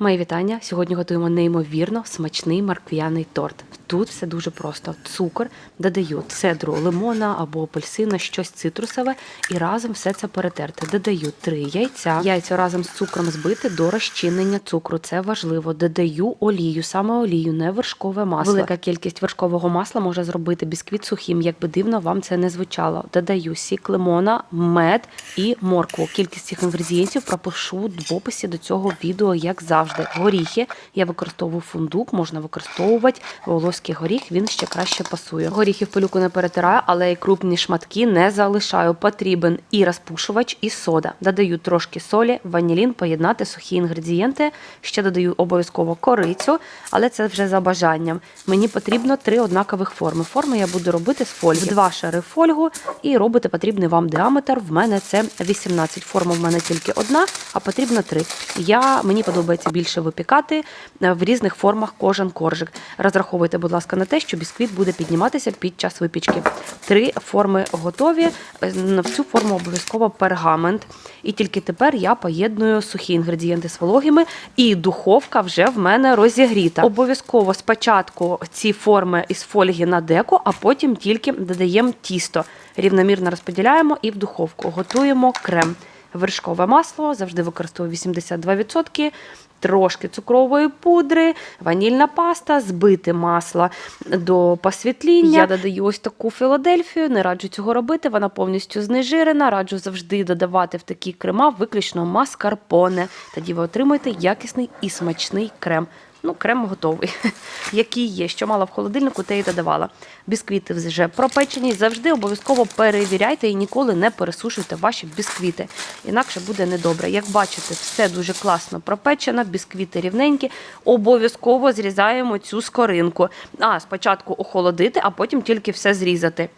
Мої вітання. Сьогодні готуємо неймовірно смачний марквяний торт. Тут все дуже просто: цукор додаю цедру лимона або апельсина, щось цитрусове, і разом все це перетерти. Додаю три яйця. Яйця разом з цукром збити до розчинення цукру. Це важливо. Додаю олію, саме олію, не вершкове масло. Велика кількість вершкового масла може зробити бісквіт сухим, як би дивно вам це не звучало. Додаю сік лимона, мед і моркву. Кількість цих інгредієнтів пропишу в описі до цього відео, як завжди. Горіхи я використовую фундук, можна використовувати волоський горіх, він ще краще пасує. Горіхи в пилюку не перетираю, але і крупні шматки не залишаю. Потрібен і розпушувач, і сода. Додаю трошки солі, ванілін, поєднати сухі інгредієнти. Ще додаю обов'язково корицю, але це вже за бажанням. Мені потрібно три однакових форми. Форми я буду робити з фольги. Два шари фольгу і робити потрібний вам діаметр. В мене це 18. Форма в мене тільки одна, а потрібно три. Я, мені подобається більше випікати е, в різних формах кожен коржик. Розраховуйте, будь ласка, на те, що бісквіт буде підніматися під час випічки. Три форми готові. Е, В цю форму обов'язково пергамент. І тільки тепер я поєдную сухі інгредієнти з вологими, і духовка вже в мене розігріта. Обов'язково спочатку ці форми із фольги на деко, а потім тільки додаємо тісто. Рівномірно розподіляємо і в духовку. Готуємо крем. Вершкове масло завжди використовую 82%, трошки цукрової пудри, ванільна паста, збите масло до посвітління. Я додаю ось таку Філадельфію, не раджу цього робити, вона повністю знежирена. Раджу завжди додавати в такі крема виключно маскарпоне. Тоді ви отримуєте якісний і смачний крем. Ну, крем готовий, який є. Що мала в холодильнику, те і додавала. Бісквіти вже пропечені. Завжди обов'язково перевіряйте і ніколи не пересушуйте ваші бісквіти. Інакше буде недобре. Як бачите, все дуже класно пропечено, бісквіти рівненькі. Обов'язково зрізаємо цю скоринку. А спочатку охолодити, а потім тільки все зрізати.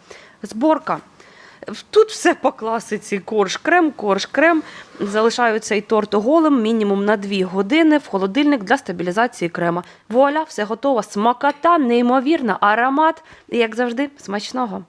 Зборка. Тут все по класиці: корж крем, корж крем. Залишаю цей торт голим мінімум на 2 години в холодильник для стабілізації крема. Вуаля, все готово. Смакота, неймовірна, аромат. І як завжди, смачного.